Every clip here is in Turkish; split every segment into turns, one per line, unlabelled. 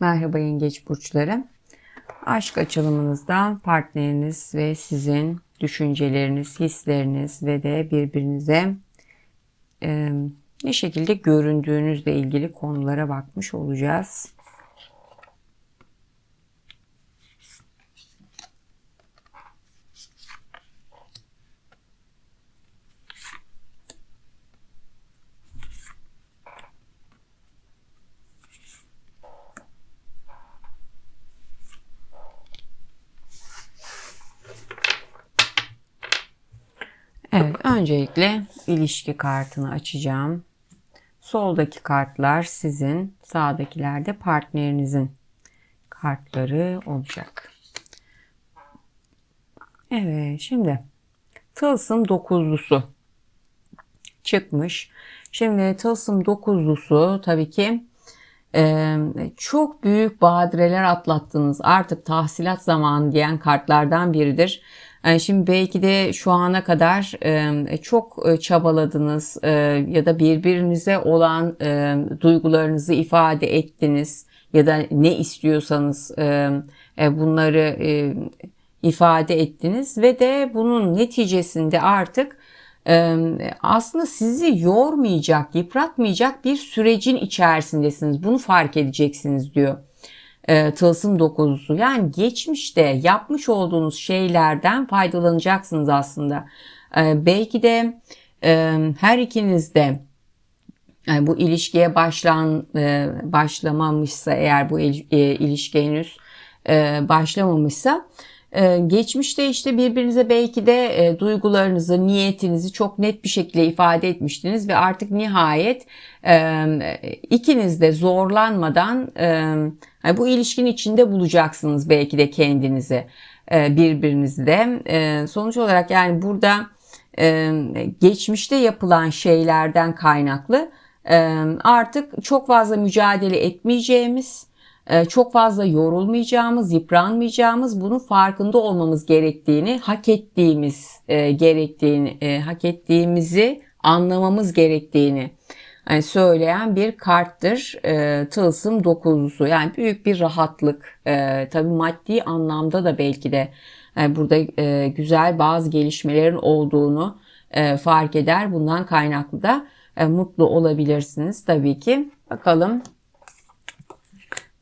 Merhaba yengeç burçları. Aşk açılımınızda partneriniz ve sizin düşünceleriniz, hisleriniz ve de birbirinize e, ne şekilde göründüğünüzle ilgili konulara bakmış olacağız. Evet, öncelikle ilişki kartını açacağım. Soldaki kartlar sizin, sağdakiler de partnerinizin kartları olacak. Evet, şimdi tılsım dokuzlusu çıkmış. Şimdi tılsım dokuzlusu tabii ki e, çok büyük badireler atlattınız. Artık tahsilat zamanı diyen kartlardan biridir. Yani şimdi belki de şu ana kadar e, çok e, çabaladınız e, ya da birbirinize olan duygularınızı ifade ettiniz ya da ne istiyorsanız bunları ifade ettiniz ve de bunun neticesinde artık aslında sizi yormayacak, yıpratmayacak bir sürecin içerisindesiniz. Bunu fark edeceksiniz diyor e, tılsım dokuzusu. Yani geçmişte yapmış olduğunuz şeylerden faydalanacaksınız aslında. E, belki de e, her ikiniz de yani e, bu ilişkiye başlan e, başlamamışsa eğer bu il, e, ilişki henüz e, başlamamışsa e, geçmişte işte birbirinize belki de e, duygularınızı, niyetinizi çok net bir şekilde ifade etmiştiniz ve artık nihayet e, ikiniz de zorlanmadan e, bu ilişkinin içinde bulacaksınız belki de kendinizi e, birbirinizi de. E, sonuç olarak yani burada e, geçmişte yapılan şeylerden kaynaklı artık çok fazla mücadele etmeyeceğimiz çok fazla yorulmayacağımız, yıpranmayacağımız, bunun farkında olmamız gerektiğini, hak ettiğimiz gerektiğini, hak ettiğimizi anlamamız gerektiğini yani söyleyen bir karttır. E, tılsım dokuzlusu. Yani büyük bir rahatlık. E, tabii maddi anlamda da belki de yani burada e, güzel bazı gelişmelerin olduğunu e, fark eder. Bundan kaynaklı da e, mutlu olabilirsiniz tabii ki. Bakalım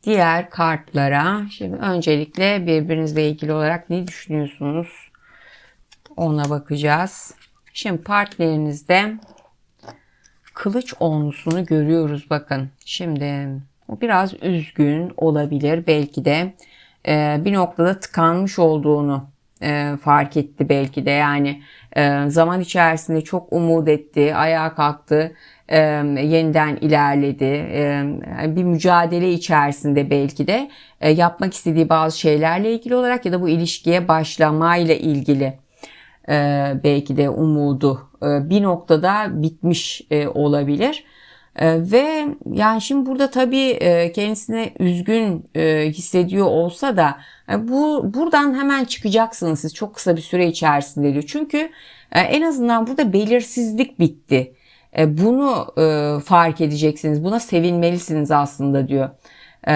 diğer kartlara. Şimdi öncelikle birbirinizle ilgili olarak ne düşünüyorsunuz? Ona bakacağız. Şimdi partnerinizde kılıç onlusunu görüyoruz bakın. Şimdi biraz üzgün olabilir. Belki de e, bir noktada tıkanmış olduğunu e, fark etti belki de. Yani e, zaman içerisinde çok umut etti, ayağa kalktı e, yeniden ilerledi. E, bir mücadele içerisinde belki de e, yapmak istediği bazı şeylerle ilgili olarak ya da bu ilişkiye başlamayla ilgili e, belki de umudu e, bir noktada bitmiş e, olabilir. E, ve yani şimdi burada tabii e, kendisine üzgün e, hissediyor olsa da e, bu buradan hemen çıkacaksınız siz çok kısa bir süre içerisinde diyor. Çünkü e, en azından burada belirsizlik bitti. E, bunu e, fark edeceksiniz. Buna sevinmelisiniz aslında diyor. E,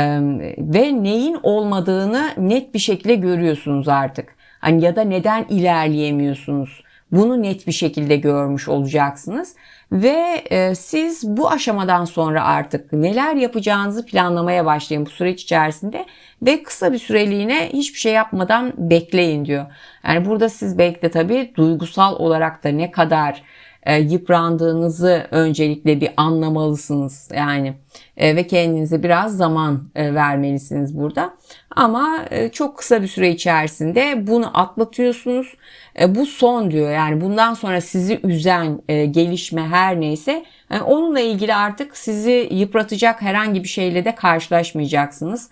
ve neyin olmadığını net bir şekilde görüyorsunuz artık. Hani ya da neden ilerleyemiyorsunuz? Bunu net bir şekilde görmüş olacaksınız ve siz bu aşamadan sonra artık neler yapacağınızı planlamaya başlayın bu süreç içerisinde ve kısa bir süreliğine hiçbir şey yapmadan bekleyin diyor. Yani burada siz belki tabii duygusal olarak da ne kadar e, yıprandığınızı öncelikle bir anlamalısınız yani e, ve kendinize biraz zaman e, vermelisiniz burada. Ama e, çok kısa bir süre içerisinde bunu atlatıyorsunuz. E, bu son diyor yani bundan sonra sizi üzen e, gelişme her neyse yani onunla ilgili artık sizi yıpratacak herhangi bir şeyle de karşılaşmayacaksınız.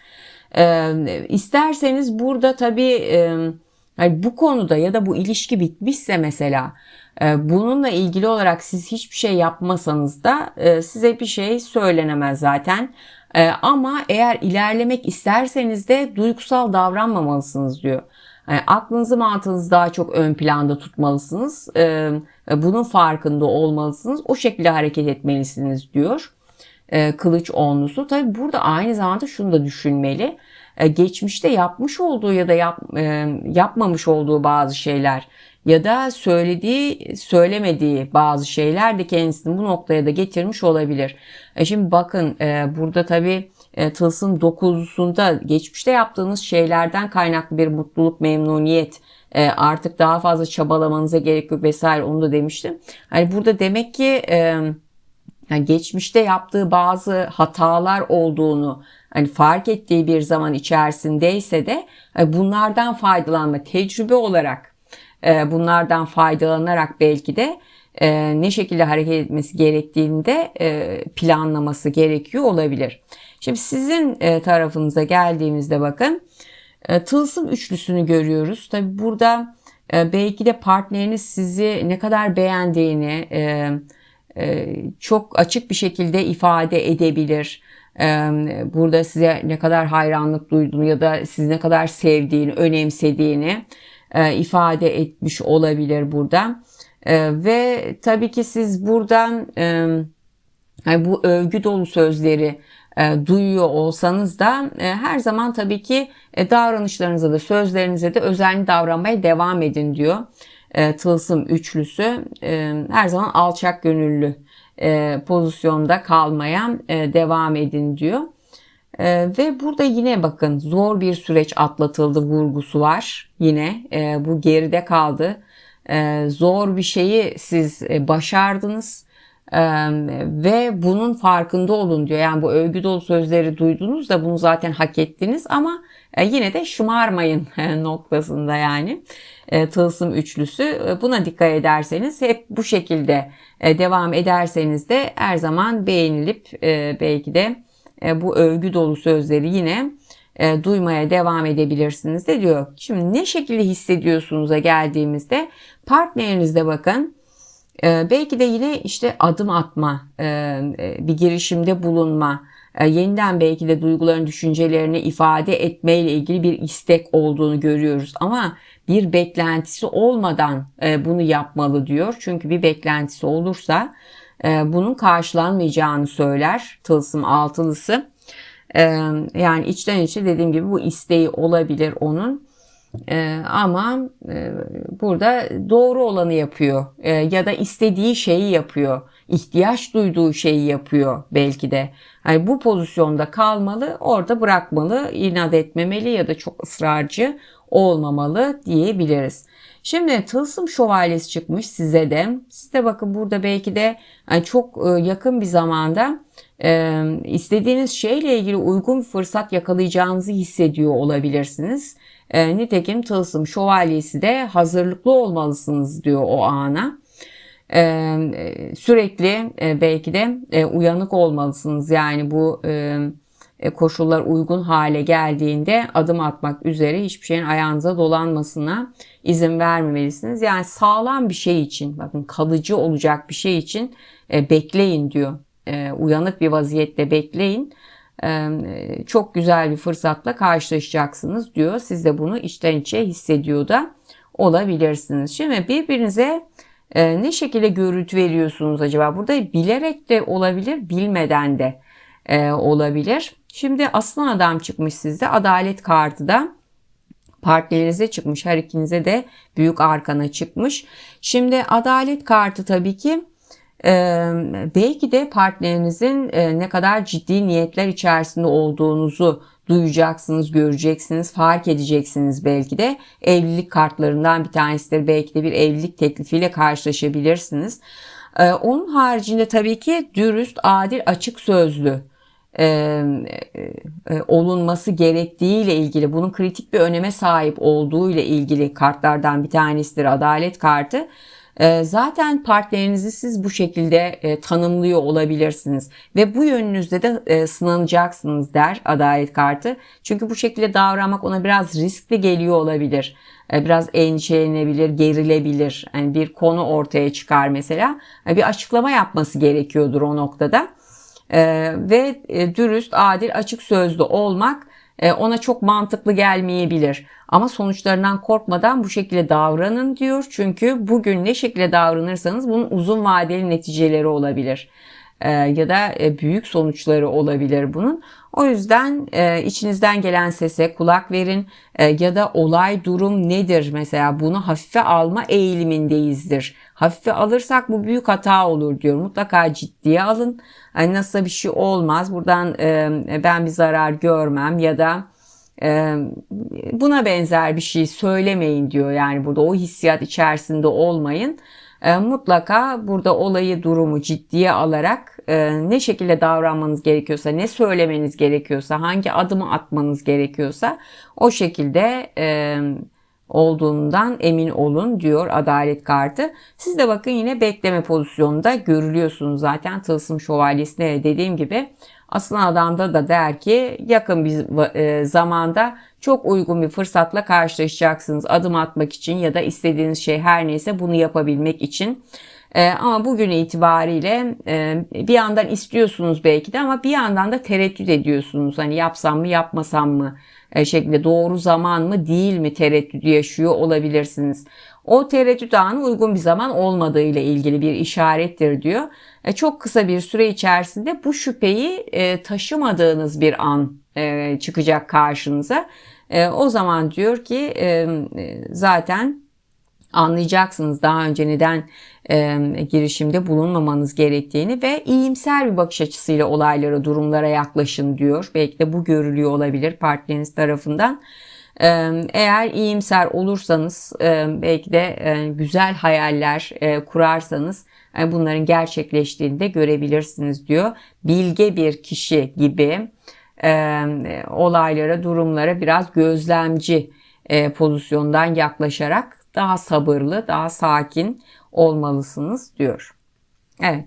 E, isterseniz burada tabii e, yani bu konuda ya da bu ilişki bitmişse mesela ee, bununla ilgili olarak siz hiçbir şey yapmasanız da e, size bir şey söylenemez zaten. Ee, ama eğer ilerlemek isterseniz de duygusal davranmamalısınız diyor. Yani aklınızı mantığınızı daha çok ön planda tutmalısınız. Bunun farkında olmalısınız. O şekilde hareket etmelisiniz diyor. e, kılıç onlusu. Tabi burada aynı zamanda şunu da düşünmeli. E, geçmişte yapmış olduğu ya da yap, e, yapmamış olduğu bazı şeyler ya da söylediği söylemediği bazı şeyler de kendisini bu noktaya da getirmiş olabilir. E şimdi bakın burada tabii Tılsım 9'sunda geçmişte yaptığınız şeylerden kaynaklı bir mutluluk, memnuniyet, artık daha fazla çabalamanıza gerek yok vesaire onu da demiştim. Hani burada demek ki yani geçmişte yaptığı bazı hatalar olduğunu hani fark ettiği bir zaman içerisindeyse de e, bunlardan faydalanma tecrübe olarak e, bunlardan faydalanarak belki de e, ne şekilde hareket etmesi gerektiğini de e, planlaması gerekiyor olabilir. Şimdi sizin tarafınıza geldiğimizde bakın tılsım üçlüsünü görüyoruz. Tabi burada belki de partneriniz sizi ne kadar beğendiğini çok açık bir şekilde ifade edebilir. Burada size ne kadar hayranlık duyduğunu ya da sizi ne kadar sevdiğini, önemsediğini e, ifade etmiş olabilir burada. E, ve tabii ki siz buradan bu övgü dolu sözleri e, duyuyor olsanız da her zaman tabii ki davranışlarınıza da sözlerinize de özenli davranmaya devam edin diyor. Tılsım üçlüsü her zaman alçak gönüllü e, pozisyonda kalmaya e, devam edin diyor. E, ve burada yine bakın zor bir süreç atlatıldı vurgusu var. Yine e, bu geride kaldı. E, zor bir şeyi siz e, başardınız ve bunun farkında olun diyor. Yani bu övgü dolu sözleri duydunuz da bunu zaten hak ettiniz ama e, yine de şımarmayın noktasında yani. E, tılsım üçlüsü e, buna dikkat ederseniz hep bu şekilde devam ederseniz de her zaman beğenilip belki de bu övgü dolu sözleri yine duymaya devam edebilirsiniz de diyor. Şimdi ne şekilde hissediyorsunuz'a geldiğimizde partnerinizde bakın belki de yine işte adım atma, e, e bir girişimde bulunma, e, yeniden belki de duyguların, düşüncelerini ifade etmeyle ilgili bir istek olduğunu görüyoruz. Ama bir beklentisi olmadan bunu yapmalı diyor. Çünkü bir beklentisi olursa bunun karşılanmayacağını söyler tılsım altılısı. Yani içten içe dediğim gibi bu isteği olabilir onun. E, ama e, burada doğru olanı yapıyor e, ya da istediği şeyi yapıyor, ihtiyaç duyduğu şeyi yapıyor belki de. Yani bu pozisyonda kalmalı, orada bırakmalı, inat etmemeli ya da çok ısrarcı olmamalı diyebiliriz. Şimdi tılsım şövalyesi çıkmış size de. Siz de bakın burada belki de yani çok e, yakın bir zamanda e, istediğiniz şeyle ilgili uygun fırsat yakalayacağınızı hissediyor olabilirsiniz. E, nitekim tılsım şövalyesi de hazırlıklı olmalısınız diyor o ana. E, sürekli e, belki de e, uyanık olmalısınız. Yani bu e, e, koşullar uygun hale geldiğinde adım atmak üzere hiçbir şeyin ayağınıza dolanmasına izin vermemelisiniz. Yani sağlam bir şey için bakın kalıcı olacak bir şey için e, bekleyin diyor. E, uyanık bir vaziyette bekleyin. Çok güzel bir fırsatla karşılaşacaksınız diyor. Siz de bunu içten içe hissediyor da olabilirsiniz. Şimdi birbirinize ne şekilde görüntü veriyorsunuz acaba? Burada bilerek de olabilir, bilmeden de olabilir. Şimdi aslan adam çıkmış sizde. Adalet kartı da partnerinize çıkmış. Her ikinize de büyük arkana çıkmış. Şimdi adalet kartı tabii ki e, belki de partnerinizin ne kadar ciddi niyetler içerisinde olduğunuzu duyacaksınız, göreceksiniz, fark edeceksiniz belki de. Evlilik kartlarından bir tanesidir. Belki de bir evlilik teklifiyle karşılaşabilirsiniz. Onun haricinde tabii ki dürüst, adil, açık sözlü olunması gerektiği ile ilgili bunun kritik bir öneme sahip olduğu ile ilgili kartlardan bir tanesidir adalet kartı. E, zaten partnerinizi siz bu şekilde e, tanımlıyor olabilirsiniz ve bu yönünüzde de e, sınanacaksınız der adalet kartı. Çünkü bu şekilde davranmak ona biraz riskli geliyor olabilir. E, biraz endişelenebilir, gerilebilir. Yani bir konu ortaya çıkar mesela. Bir açıklama yapması gerekiyordur o noktada ve dürüst, adil, açık sözlü olmak ona çok mantıklı gelmeyebilir. Ama sonuçlarından korkmadan bu şekilde davranın diyor. Çünkü bugün ne şekilde davranırsanız bunun uzun vadeli neticeleri olabilir. E, ya da e, büyük sonuçları olabilir bunun. O yüzden e, içinizden gelen sese kulak verin ya da olay durum nedir mesela bunu hafife alma eğilimindeyizdir. Hafife alırsak bu büyük hata olur diyor. Mutlaka ciddiye alın. Hani nasıl bir şey olmaz. Buradan ben bir zarar görmem ya da buna benzer bir şey söylemeyin diyor. Yani burada o hissiyat içerisinde olmayın. E, mutlaka burada olayı durumu ciddiye alarak e, ne şekilde davranmanız gerekiyorsa, ne söylemeniz gerekiyorsa, hangi adımı atmanız gerekiyorsa o şekilde e, olduğundan emin olun diyor adalet kartı. Siz de bakın yine bekleme pozisyonunda görülüyorsunuz zaten tılsım şövalyesinde dediğim gibi Aslan adamda da der ki yakın bir e, zamanda çok uygun bir fırsatla karşılaşacaksınız adım atmak için ya da istediğiniz şey her neyse bunu yapabilmek için. E, ama bugün itibariyle e, bir yandan istiyorsunuz belki de ama bir yandan da tereddüt ediyorsunuz. Hani yapsam mı yapmasam mı şeklinde doğru zaman mı değil mi tereddüdü yaşıyor olabilirsiniz. O tereddüt anı uygun bir zaman olmadığı ile ilgili bir işarettir diyor. E, çok kısa bir süre içerisinde bu şüpheyi e, taşımadığınız bir an e, çıkacak karşınıza. O zaman diyor ki zaten anlayacaksınız daha önce neden girişimde bulunmamanız gerektiğini ve iyimser bir bakış açısıyla olaylara, durumlara yaklaşın diyor. Belki de bu görülüyor olabilir partneriniz tarafından. Eğer iyimser olursanız belki de güzel hayaller kurarsanız bunların gerçekleştiğini de görebilirsiniz diyor. Bilge bir kişi gibi olaylara, durumlara biraz gözlemci pozisyondan yaklaşarak daha sabırlı, daha sakin olmalısınız diyor. Evet.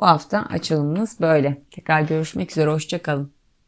Bu hafta açılımınız böyle. Tekrar görüşmek üzere. Hoşçakalın.